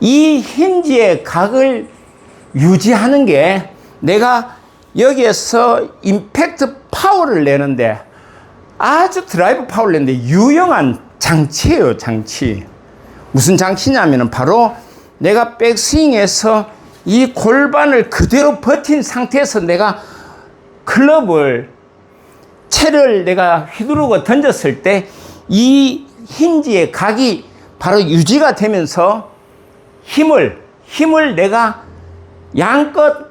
이 힌지의 각을 유지하는 게 내가 여기에서 임팩트 파워를 내는데 아주 드라이브 파워를 내는데 유용한 장치예요, 장치. 무슨 장치냐면은 바로 내가 백스윙에서 이 골반을 그대로 버틴 상태에서 내가 클럽을 채를 내가 휘두르고 던졌을 때 이 힌지의 각이 바로 유지가 되면서 힘을 힘을 내가 양껏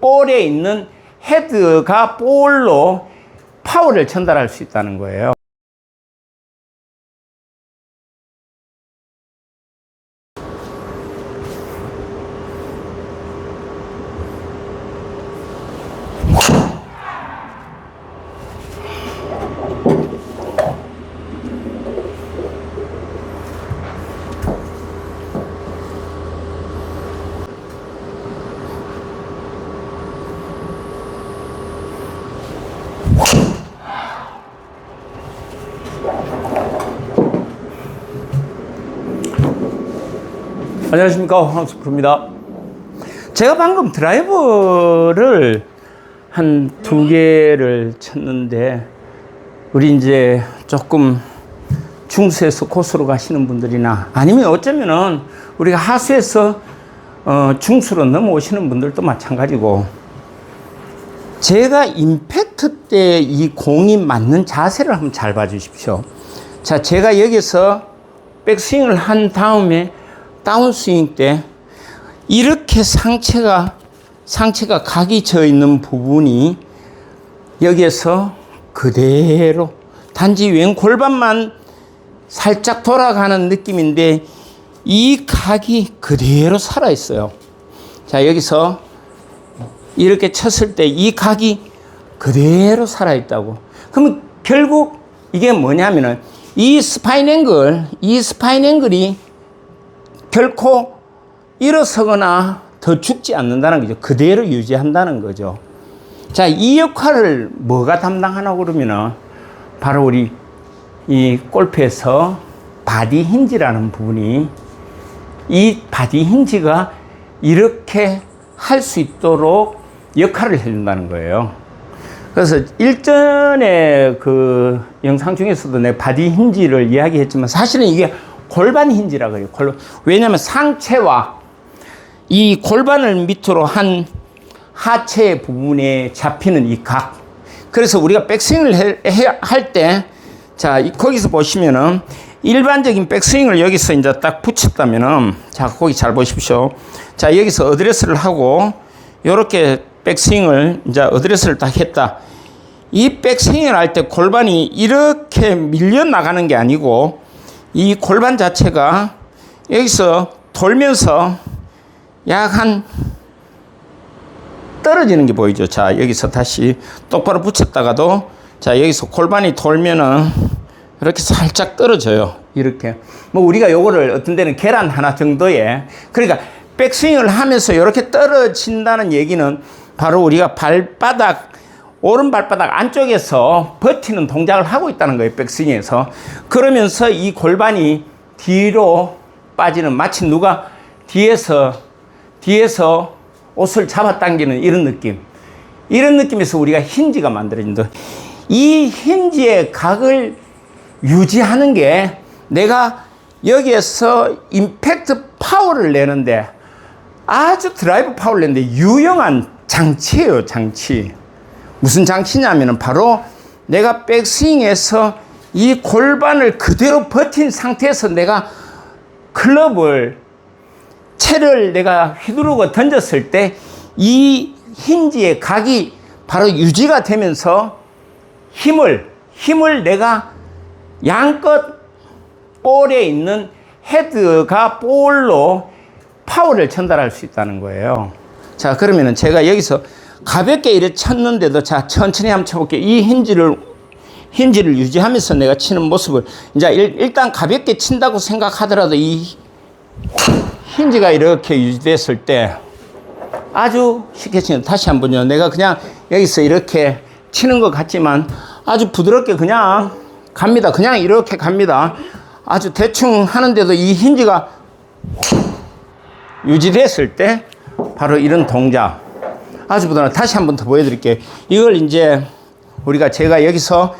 볼에 있는 헤드가 볼로 파워를 전달할 수 있다는 거예요. 안녕하십니까 황석프입니다. 제가 방금 드라이버를 한 두 개를 쳤는데 우리 이제 조금 중수에서 고수로 가시는 분들이나 아니면 어쩌면은 우리가 하수에서 어, 중수로 넘어오시는 분들도 마찬가지고 제가 임팩트 때 이 공이 맞는 자세를 한번 잘 봐주십시오. 자, 제가 여기서 백스윙을 한 다음에 다운스윙 때 이렇게 상체가 상체가 각이 져 있는 부분이 여기에서 그대로 단지 왼 골반만 살짝 돌아가는 느낌인데 이 각이 그대로 살아 있어요. 자, 여기서 이렇게 쳤을 때 이 각이 그대로 살아 있다고. 그러면 결국 이게 뭐냐면은 이 스파인 앵글, 이 스파인 앵글이 결코 일어서거나 더 죽지 않는다는 거죠. 그대로 유지한다는 거죠. 자, 이 역할을 뭐가 담당하나 그러면은 바로 우리 이 골프에서 바디 힌지라는 부분이 이 바디 힌지가 이렇게 할 수 있도록 역할을 해준다는 거예요. 그래서 일전에 그 영상 중에서도 내 바디 힌지를 이야기했지만 사실은 이게 골반 힌지라 그래요. 골반. 왜냐하면 상체와 이 골반을 밑으로 한 하체 부분에 잡히는 이 각. 그래서 우리가 백스윙을 할 때, 자, 이- 거기서 보시면은 일반적인 백스윙을 여기서 이제 딱 붙였다면은, 자, 거기 잘 보십시오. 자, 여기서 어드레스를 하고, 요렇게 백스윙을 이제 어드레스를 딱 했다. 이 백스윙을 할 때 골반이 이렇게 밀려 나가는 게 아니고, 이 골반 자체가 여기서 돌면서 약 한 떨어지는 게 보이죠. 자, 여기서 다시 똑바로 붙였다가도 자, 여기서 골반이 돌면은 이렇게 살짝 떨어져요. 이렇게. 뭐 우리가 요거를 어떤 데는 계란 하나 정도에 그러니까 백스윙을 하면서 이렇게 떨어진다는 얘기는 바로 우리가 발바닥 오른 발바닥 안쪽에서 버티는 동작을 하고 있다는 거예요. 백스윙에서. 그러면서 이 골반이 뒤로 빠지는 마치 누가 뒤에서 뒤에서 옷을 잡아당기는 이런 느낌. 이런 느낌에서 우리가 힌지가 만들어진다. 이 힌지의 각을 유지하는 게 내가 여기에서 임팩트 파워를 내는데 아주 드라이브 파워를 내는데 유용한 장치예요, 장치. 무슨 장치냐면은 바로 내가 백스윙에서 이 골반을 그대로 버틴 상태에서 내가 클럽을 채를 내가 휘두르고 던졌을 때 이 힌지의 각이 바로 유지가 되면서 힘을 힘을 내가 양껏 볼에 있는 헤드가 볼로 파워를 전달할 수 있다는 거예요. 자, 그러면은 제가 여기서 가볍게 이렇게 쳤는데도 자, 천천히 한번 쳐볼게요. 이 힌지를, 힌지를 유지하면서 내가 치는 모습을 이제 일, 일단 가볍게 친다고 생각하더라도 이 힌지가 이렇게 유지됐을 때 아주 쉽게 치는 다시 한번요. 내가 그냥 여기서 이렇게 치는 것 같지만 아주 부드럽게 그냥 갑니다. 그냥 이렇게 갑니다. 아주 대충 하는데도 이 힌지가 유지됐을 때 바로 이런 동작. 부드러워. 다시 한 번 더 보여드릴게요. 이걸 이제 우리가 제가 여기서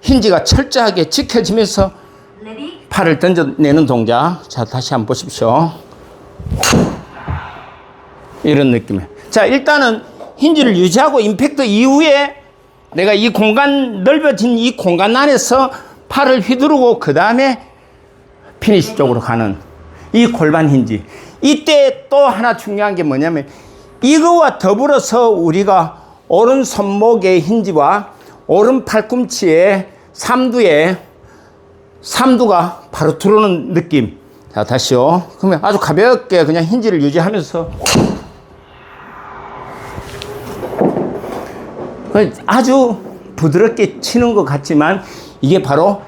힌지가 철저하게 지켜지면서? 팔을 던져내는 동작. 자, 다시 한번 보십시오. 이런 느낌이에요. 자, 일단은 힌지를 유지하고 임팩트 이후에 내가 이 공간, 넓어진 이 공간 안에서 팔을 휘두르고 그 다음에 피니시 쪽으로 가는 이 골반 힌지. 이때 또 하나 중요한 게 뭐냐면 이거와 더불어서 우리가 오른 손목의 힌지와 오른 팔꿈치의 삼두에 삼두가 바로 들어오는 느낌. 자, 다시요. 그러면 아주 가볍게 그냥 힌지를 유지하면서 그 아주 부드럽게 치는 것 같지만 이게 바로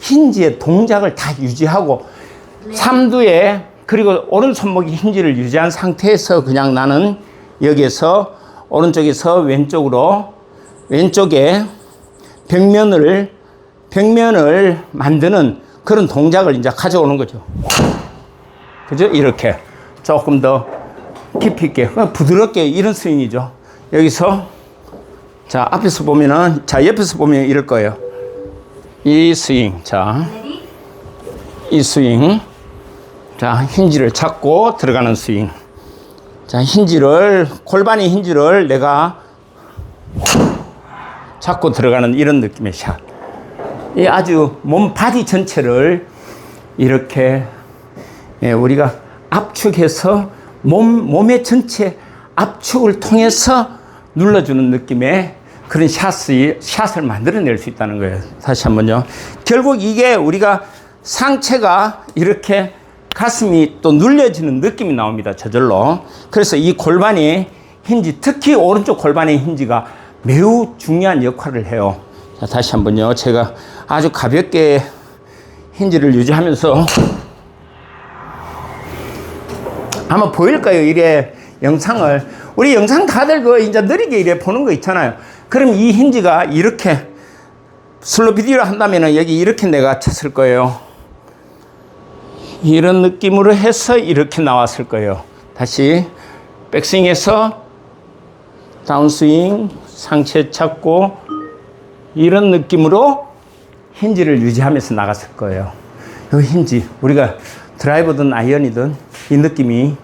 힌지의 동작을 다 유지하고 삼두에 그리고 오른 손목이 힌지를 유지한 상태에서 그냥 나는 여기에서 오른쪽에서 왼쪽으로 왼쪽에 벽면을 벽면을 만드는 그런 동작을 이제 가져오는 거죠. 그죠? 이렇게 조금 더 깊이 있게 그냥 부드럽게 이런 스윙이죠. 여기서 자 앞에서 보면은 자 옆에서 보면 이럴 거예요. 이 스윙 자. Ready? 이 스윙. 자, 힌지를 잡고 들어가는 스윙. 자, 힌지를, 골반의 힌지를 내가 잡고 들어가는 이런 느낌의 샷. 이 아주 몸 바디 전체를 이렇게 예, 우리가 압축해서 몸, 몸의 전체 압축을 통해서 눌러주는 느낌의 그런 샷이, 샷을 만들어낼 수 있다는 거예요. 다시 한 번요. 결국 이게 우리가 상체가 이렇게 가슴이 또 눌려지는 느낌이 나옵니다. 저절로. 그래서 이 골반이 힌지, 특히 오른쪽 골반의 힌지가 매우 중요한 역할을 해요. 자, 다시 한 번요. 제가 아주 가볍게 힌지를 유지하면서 아마 보일까요? 이래 영상을. 우리 영상 다들 그 이제 느리게 이래 보는 거 있잖아요. 그럼 이 힌지가 이렇게 슬로 비디오로 한다면은 여기 이렇게 내가 쳤을 거예요. 이런 느낌으로 해서 이렇게 나왔을 거예요. 다시 백스윙에서 다운스윙 상체 찾고 이런 느낌으로 힌지를 유지하면서 나갔을 거예요. 이 힌지 우리가 드라이버든 아이언이든 이 느낌이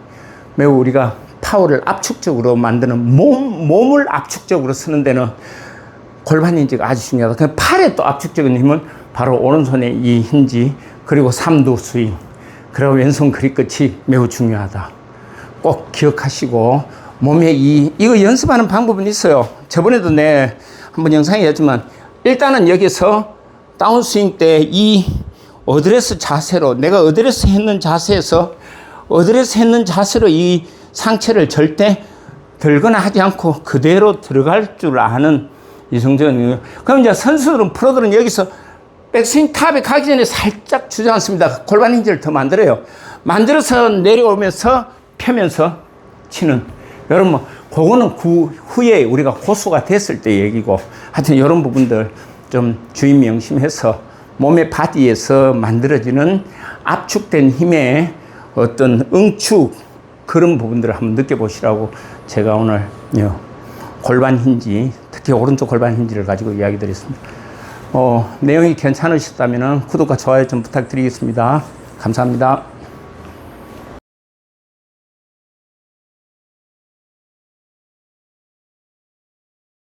매우 우리가 파워를 압축적으로 만드는 몸 몸을 압축적으로 쓰는 데는 골반 힌지가 아주 중요하다. 그 팔에 또 압축적인 힘은 바로 오른손의 이 힌지 그리고 삼두 스윙 그리고 왼손 그립 끝이 매우 중요하다. 꼭 기억하시고 몸에 이 이거 연습하는 방법은 있어요. 저번에도 내 한번 영상에 했지만 일단은 여기서 다운스윙 때 이 어드레스 자세로 내가 어드레스 했는 자세에서 어드레스 했는 자세로 이 상체를 절대 들거나 하지 않고 그대로 들어갈 줄 아는 이성적인 그럼 이제 선수들은 프로들은 여기서 백스윙 탑에 가기 전에 살짝 주저앉습니다. 골반 힌지를 더 만들어요. 만들어서 내려오면서 펴면서 치는. 여러분, 뭐, 그거는 그 후에 우리가 고수가 됐을 때 얘기고, 하여튼 이런 부분들 좀 주의 명심해서 몸의 바디에서 만들어지는 압축된 힘의 어떤 응축, 그런 부분들을 한번 느껴보시라고 제가 오늘 요 골반 힌지, 특히 오른쪽 골반 힌지를 가지고 이야기 드렸습니다. 어, 내용이 괜찮으셨다면 구독과 좋아요 좀 부탁드리겠습니다. 감사합니다.